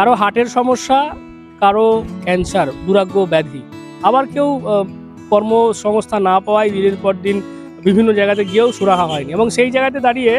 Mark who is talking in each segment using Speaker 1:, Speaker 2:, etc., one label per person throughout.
Speaker 1: কারও হার্টের সমস্যা, কারও ক্যান্সার দুরাগ্য ব্যাধি। আবার কেউ কর্মসংস্থা না পাওয়ায় দিনের পর দিন বিভিন্ন জায়গাতে গিয়েও সুরাহা হয়নি এবং সেই জায়গাতে দাঁড়িয়ে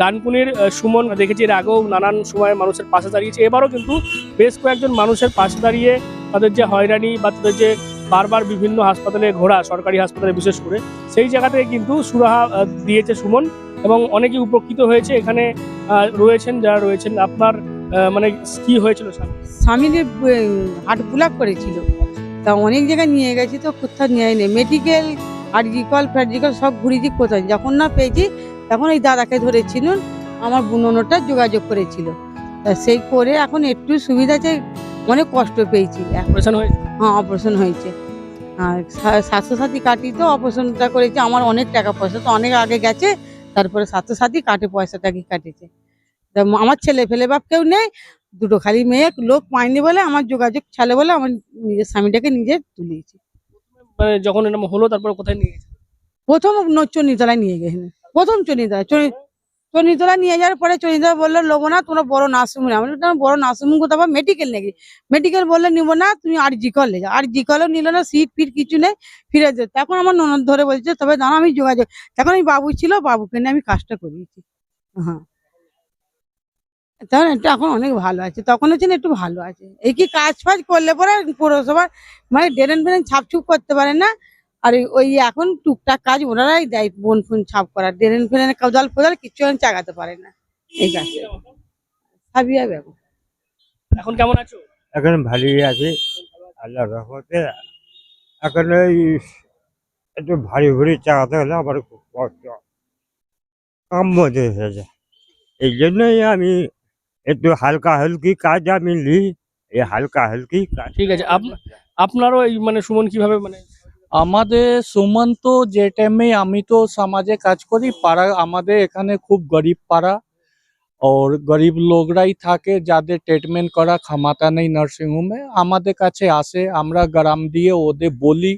Speaker 1: ডানকুনির সুমন দেখেছি এর আগেও নানান সময় মানুষের পাশে দাঁড়িয়েছে। এবারও কিন্তু বেশ কয়েকজন মানুষের পাশে দাঁড়িয়ে তাদের যে হয়রানি বা তাদের যে বারবার বিভিন্ন হাসপাতালে ঘোরা, সরকারি হাসপাতালে বিশেষ করে, সেই জায়গা থেকে কিন্তু সুরাহা দিয়েছে সুমন এবং অনেকে উপকৃত হয়েছে। এখানে রয়েছেন, যারা রয়েছেন, আপনার মানে কি হয়েছিল
Speaker 2: স্বামীর হার্ট ব্লক করেছিল। তা অনেক জায়গায় নিয়ে গেছি তো কোথাও নিয়ে নেই। মেডিকেল আর্জিকল ফ্যার্জিকল সব ঘুরেছি কোথায়। যখন না পেয়েছি তখন ওই দাদাকে ধরেছিল আমার বুননোটা যোগাযোগ করেছিল। তা সেই করে এখন একটু সুবিধা আছে অনেক কষ্ট পেয়েছি।
Speaker 1: অপারেশন হয়েছে?
Speaker 2: হ্যাঁ অপারেশন হয়েছে। আর স্বাস্থ্যসাথী কাটি তো অপারেশনটা করেছে। আমার অনেক টাকা পয়সা তো অনেক আগে গেছে তারপরে স্বাস্থ্যসাথী কাটে পয়সাটা কি কাটেছে। তা আমার ছেলে ফেলে বাপ কেউ নেই। দুটো খালি মেয়ে লোক পায়নি বলে আমার যোগাযোগ ছালে বলে আমার নিজের স্বামীটাকে নিজে তুলিয়েছি।
Speaker 1: মানে যখন এরকম হলো তারপর কোথায় নিয়ে গেছে?
Speaker 2: প্রথম চণ্ডীতলায় নিয়ে গেছেন প্রথম চণ্ডীতলায় চণ্ডী চণ্ডীতলা নিয়ে যাওয়ার পরে চণ্ডীতলা বলল লোবো না তোমরা বড় নার্সিং আমি তোমার বড় নার্সিং কোথাও মেডিকেল নাকি? মেডিকেল বললে নিবো না তুমি আর জি কল যাও। আর জি কলেও নিল না সিট ফিট কিছু নেই ফিরে যেত তখন আমার ননদ ধরে বলছে তবে দাঁড়া আমি যোগাযোগ তখন আমি বাবু ছিল বাবুকে নিয়ে আমি কাজটা করিয়েছি। হ্যাঁ। তখন একটু এখন অনেক ভালো আছে তখন হচ্ছে না একটু ভালো আছে। এই কি কাজ ফাজ করলে পরে পৌরসভার মানে ড্রেন ফ্রেন ছাপছুপ করতে পারে না। আর ওই- এখন টুকটাক কাজ ওনারাই দেয় বোন ফোন ছাপ করার ড্রেন ফ্রেন কোদাল ফোদাল কিছু এখন চাগাতে পারে না। এই কাজটা সাবিয়া বেগম।
Speaker 1: এখন কেমন আছো?
Speaker 3: এখন ভালোই আছে আল্লাহ রহমতে। এখন ওই একটু ভারী ভারী চালাতে হলে আমার খুব কষ্ট। কাম মধ্যে হয়ে যায়। এই জন্যই আমি একটু হালকা হালকি কাজ আমি নিই। এই হালকা হালকি কাজ।
Speaker 1: ঠিক আছে আপ- আপনারও এই মানে সুমন কীভাবে মানে
Speaker 4: আমাদের সুমন তো যে টাইমে আমি তো সমাজে কাজ করি পাড়া আমাদের এখানে খুব গরিব পাড়া। ওর গরিব লোকরাই থাকে যাদের ট্রিটমেন্ট করা ক্ষমতা নেই নার্সিংহোমে আমাদের কাছে আসে আমরা গ্রাম দিয়ে ওদের বলি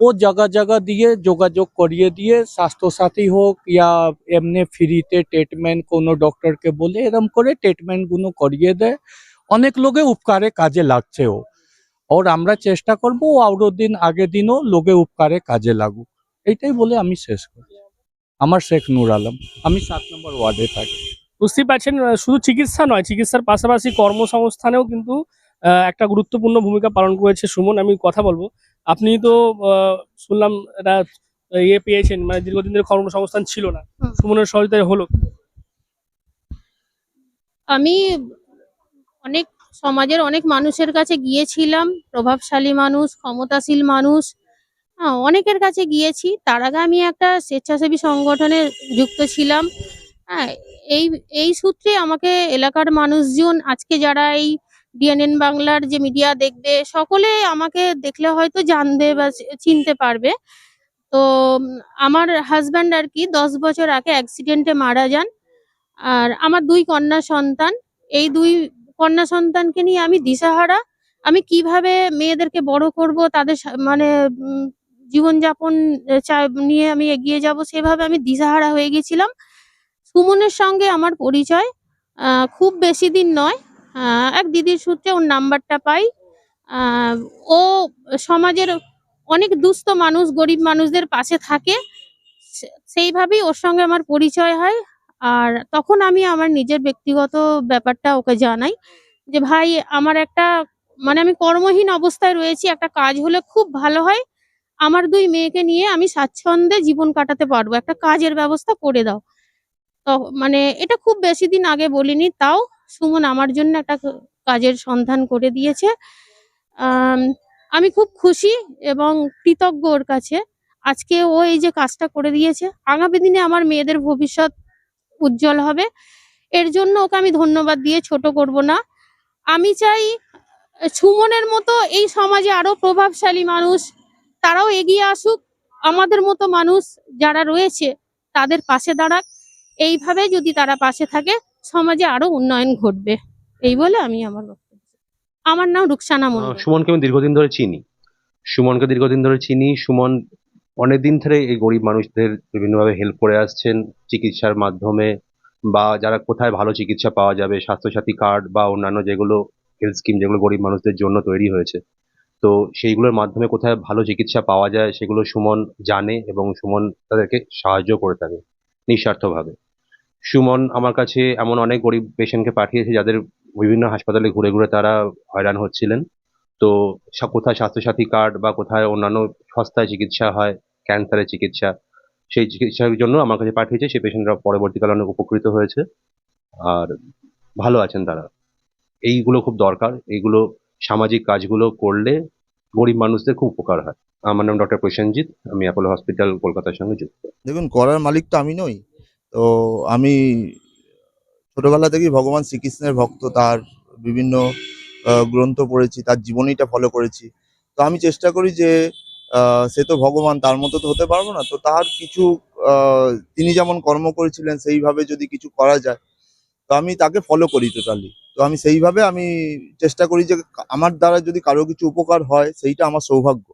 Speaker 4: ও জায়গা জায়গা দিয়ে যোগাযোগ করিয়ে দিয়ে স্বাস্থ্যসাথী হোক ইয়া এমনি ফ্রিতে ট্রিটমেন্ট কোনো ডক্টরকে বলে এরম করে ট্রিটমেন্টগুলো করিয়ে দেয়। অনেক লোকে উপকারে কাজে লাগছে ও। ওর আমরা চেষ্টা করব ও আরও দিন আগের দিনও লোকে উপকারে কাজে লাগুক। এইটাই বলে আমি শেষ করি আমার শেখ নূর আলম, আমি সাত নম্বর ওয়ার্ডে থাকি।
Speaker 1: বুঝতেই পারছেন শুধু চিকিৎসা নয়, চিকিৎসার পাশাপাশি কর্মসংস্থানেও কিন্তু একটা গুরুত্বপূর্ণ ভূমিকা পালন করেছে সুমন আমি কথা বলব। আপনি তো শুনলাম এটা ইয়ে পেয়েছেন মানে দীর্ঘদিন ধরে কর্মসংস্থান ছিল না। সুমনের সহযোগিতায় হলো
Speaker 5: আমি অনেক সমাজের অনেক মানুষের কাছে গিয়েছিলাম প্রভাবশালী মানুষ ক্ষমতাশীল মানুষ হ্যাঁ, অনেকের কাছে গিয়েছি। তার আগে আমি একটা স্বেচ্ছাসেবী সংগঠনে যুক্ত ছিলাম। হ্যাঁ এই এই সূত্রে আমাকে এলাকার মানুষজন আজকে যারা এই ডিএনএন বাংলার যে মিডিয়া দেখবে, সকলে আমাকে দেখলে হয়তো জানবে বা চিনতে পারবে। তো আমার হাজব্যান্ড আর কি দশ বছর আগে অ্যাক্সিডেন্টে মারা যান। আর আমার দুই কন্যা সন্তান, এই দুই কন্যা সন্তানকে নিয়ে আমি দিশাহারা। আমি কীভাবে মেয়েদেরকে বড় করব, তাদের মানে জীবনযাপন নিয়ে আমি এগিয়ে যাব, সেভাবে আমি দিশাহারা হয়ে গেছিলাম। সুমনের সঙ্গে আমার পরিচয় খুব বেশি দিন নয়। এক দিদির সূত্রে ওর নাম্বারটা পাই। ও সমাজের অনেক দুস্থ মানুষ, গরিব মানুষদের পাশে থাকে। সেইভাবেই ওর সঙ্গে আমার পরিচয় হয়। আর তখন আমি আমার নিজের ব্যক্তিগত ব্যাপারটা ওকে জানাই যে, ভাই, আমার একটা মানে আমি কর্মহীন অবস্থায় রয়েছি, একটা কাজ হলে খুব ভালো হয়। আমার দুই মেয়েকে নিয়ে আমি স্বাচ্ছন্দ্যে জীবন কাটাতে পারব। একটা কাজের ব্যবস্থা করে দাও। তো মানে এটা খুব বেশি দিন আগে বলিনি, তাও সুমন আমার জন্য একটা কাজের সন্ধান করে দিয়েছে। আম, খুব খুশি এবং কৃতজ্ঞ ওর কাছে। আজকে ও এই যে কাজটা করে দিয়েছে আগামী দিনে আমার মেয়েদের ভবিষ্যৎ উজ্জ্বল হবে। এর জন্য ওকে আমি ধন্যবাদ দিয়ে ছোট করব না। আমি চাই সুমনের মতো এই সমাজে আরও প্রভাবশালী মানুষ তারাও এগিয়ে আসুক। আমাদের মতো মানুষ যারা রয়েছে তাদের পাশে দাঁড়াক। এইভাবে যদি তারা পাশে থাকে সমাজে আরও উন্নয়ন ঘটবে। এই বলে আমি আমার আমার নাম রুকসানা মন্ডল
Speaker 6: সুমনকে আমি দীর্ঘদিন ধরে চিনি। সুমনকে দীর্ঘদিন ধরে চিনি। সুমন অনেকদিন ধরে এই গরিব মানুষদের বিভিন্নভাবে হেল্প করে আসছেন। চিকিৎসার মাধ্যমে বা যারা কোথায় ভালো চিকিৎসা পাওয়া যাবে, স্বাস্থ্যসাথী কার্ড বা অন্যান্য যেগুলো হেলথ স্কিম যেগুলো গরিব মানুষদের জন্য তৈরি হয়েছে। তো সেইগুলোর মাধ্যমে কোথায় ভালো চিকিৎসা পাওয়া যায়, সেগুলো সুমন জানে এবং সুমন তাদেরকে সাহায্য করে থাকে, নিঃস্বার্থভাবে। সুমন আমার কাছে এমন অনেক গরিব পেশেন্টকে পাঠিয়েছে যাদের বিভিন্ন হাসপাতালে ঘুরে ঘুরে তারা হয়রান হচ্ছিলেন। তো কোথায় স্বাস্থ্যসাথী কার্ড বা কোথায় অন্যান্য সস্তায় চিকিৎসা হয় ক্যান্সারের চিকিৎসা, সেই চিকিৎসার জন্য আমার কাছে পাঠিয়েছে। সেই পেশেন্টরা পরবর্তীকালে অনেক উপকৃত হয়েছে। আর ভালো আছেন তারা। এইগুলো খুব দরকার। এইগুলো সামাজিক কাজগুলো করলে গরিব মানুষদের খুব উপকার হয়। আমার নাম ডক্টর প্রসেনজিৎ। আমি অ্যাপোলো হসপিটাল কলকাতার সঙ্গে যুক্ত।
Speaker 7: দেখুন, করার মালিক তো আমি নই। তো আমি ছোটবেলা থেকেই ভগবান শ্রীকৃষ্ণের ভক্ত, তার বিভিন্ন গ্রন্থ পড়েছি, তার জীবনীটা ফলো করেছি। তো আমি চেষ্টা করি যে সে তো ভগবান, তার মতো তো হতে পারব না। তো তার কিছু তিনি যেমন কর্ম করেছিলেন, সেইভাবে যদি কিছু করা যায়, তো আমি তাকে ফলো করি টোটালি তো আমি সেইভাবে আমি চেষ্টা করি যে, আমার দ্বারা যদি কারও কিছু উপকার হয়, সেইটা আমার সৌভাগ্য।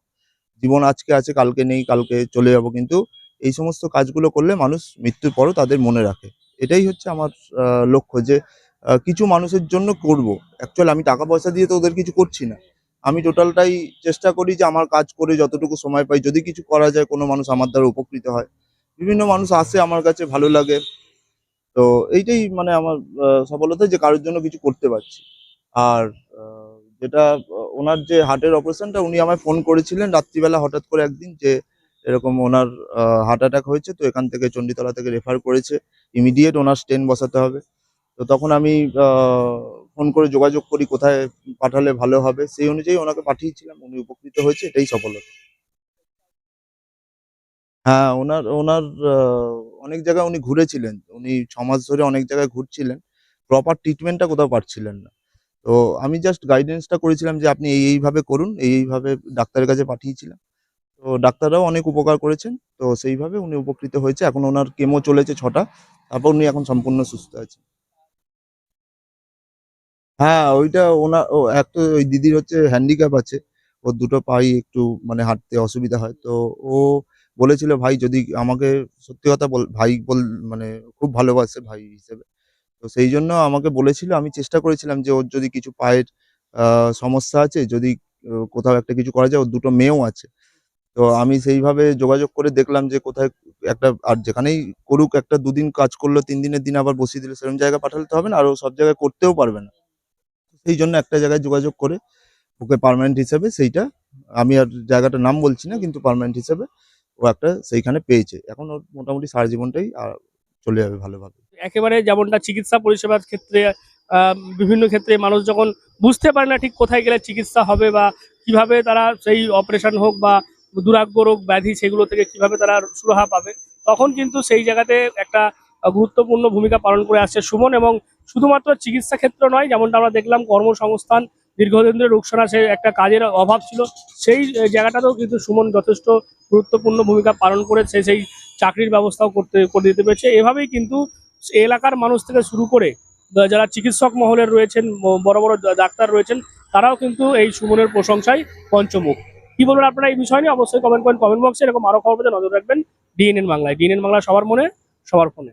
Speaker 7: জীবন আজকে আছে, কালকে নেই, কালকে চলে যাব। কিন্তু এই সমস্ত কাজগুলো করলে মানুষ মৃত্যুর পরও তাদের মনে রাখে। এটাই হচ্ছে আমার লক্ষ্য যে কিছু মানুষের জন্য করব। অ্যাকচুয়ালি আমি টাকা পয়সা দিয়ে তো ওদের কিছু করছি না। আমি টোটালটাই চেষ্টা করি যে আমার কাজ করে যতটুকু সময় পাই, যদি কিছু করা যায়, কোনো মানুষ আমার দ্বারা উপকৃত হয়। বিভিন্ন মানুষ আসে আমার কাছে, ভালো লাগে। তো এইটাই মানে আমার সফলতা যে কারোর জন্য কিছু করতে পারছি। আর যেটা ওনার যে হার্টের অপারেশনটা উনি আমায় ফোন করেছিলেন রাত্রিবেলা হঠাৎ করে একদিন যে এরকম ওনার হার্ট অ্যাটাক হয়েছে, তো এখান থেকে চণ্ডীতলা থেকে রেফার করেছে। ইমিডিয়েট ওনার স্টেন বসাতে হবে। তো তখন আমি ফোন করে যোগাযোগ করি, কোথায় পাঠালে ভালো হবে। সেই অনুযায়ী ওনাকে পাঠিয়েছিলাম, উনি উপকৃত হয়েছে, এটাই সফলতা। হ্যাঁ ওনার ওনার অনেক জায়গায় উনি ঘুরেছিলেন। উনি ছ মাস ধরে অনেক জায়গায় ঘুরছিলেন। প্রপার ট্রিটমেন্টটা কোথাও পাচ্ছিলেন না। তো আমি জাস্ট গাইডেন্সটা করেছিলাম যে আপনি এই, এইভাবে করুন, এই, এইভাবে ডাক্তারের কাছে পাঠিয়েছিলাম। তো ডাক্তাররাও অনেক উপকার করেছেন। তো সেইভাবে উনি উপকৃত হয়েছে। এখন ওনার কেমো চলেছে ছটা। তারপর উনি এখন সম্পূর্ণ সুস্থ আছেন। হ্যাঁ ওইটা ওনার, ও এক তো ওই দিদির হচ্ছে হ্যান্ডিক্যাপ আছে। ওর দুটো পাই একটু মানে হাঁটতে অসুবিধা হয়। তো ও বলেছিল, ভাই, যদি আমাকে সত্যি কথা বল, ভাই বল মানে খুব ভালোবাসে ভাই হিসেবে। তো সেই জন্য আমাকে বলেছিল, আমি চেষ্টা করেছিলাম যে ওর যদি কিছু পায়ের সমস্যা আছে, যদি কোথাও একটা কিছু করা যায়, ওর দুটো মেয়েও আছে। তো আমি সেইভাবে যোগাযোগ করে দেখলাম যে কোথায় একটা, আর যেখানেই করুক, একটা দুদিন কাজ করল তিন দিনের দিন আবার বসিয়ে দিলে সেরকম জায়গায় পাঠালে তো হবে না, আর ও সব জায়গায় করতেও পারবে না। সেই জন্য একটা জায়গায় যোগাযোগ করে ওকে পার্মানেন্ট হিসেবে সেইটা, আমি আর জায়গাটার নাম বলছি না, কিন্তু পার্মানেন্ট হিসেবে ও একটা সেইখানে পেয়েছে। এখন ওর মোটামুটি সারা জীবনটাই আর চলে যাবে ভালোভাবে।
Speaker 1: একেবারে যেমনটা চিকিৎসা পরিষেবার ক্ষেত্রে বিভিন্ন ক্ষেত্রে মানুষ যখন বুঝতে পারে না ঠিক কোথায় গেলে চিকিৎসা হবে বা কীভাবে তারা সেই অপারেশন হোক বা দুরাগ্য রোগ ব্যাধি সেগুলো থেকে কীভাবে তারা সুরাহা পাবে, তখন কিন্তু সেই জায়গাতে একটা গুরুত্বপূর্ণ ভূমিকা পালন করে আসছে সুমন এবং শুধুমাত্র চিকিৎসা ক্ষেত্র নয়, যেমনটা আমরা দেখলাম কর্মসংস্থান দীর্ঘদিন ধরে রূপসানা সে একটা কাজের অভাব ছিল, সেই জায়গাটাতেও কিন্তু সুমন যথেষ্ট গুরুত্বপূর্ণ ভূমিকা পালন করেছে, সেই চাকরির ব্যবস্থাও করতে, করে দিতে পেরেছে। এভাবেই কিন্তু এলাকার মানুষ থেকে শুরু করে যারা চিকিৎসক মহলের রয়েছেন, বড় বড় ডাক্তার রয়েছেন, তারাও কিন্তু এই সুমনের প্রশংসায় পঞ্চমুখ। কি বলবেন আপনারা এই বিষয় নিয়ে? অবশ্যই কমেন্ট করেন কমেন্ট বক্সে এরকম আরও খবর নজর রাখবেন। ডিএনএন বাংলায়। ডিএনএন বাংলা সবার মনে, সবার ফোনে।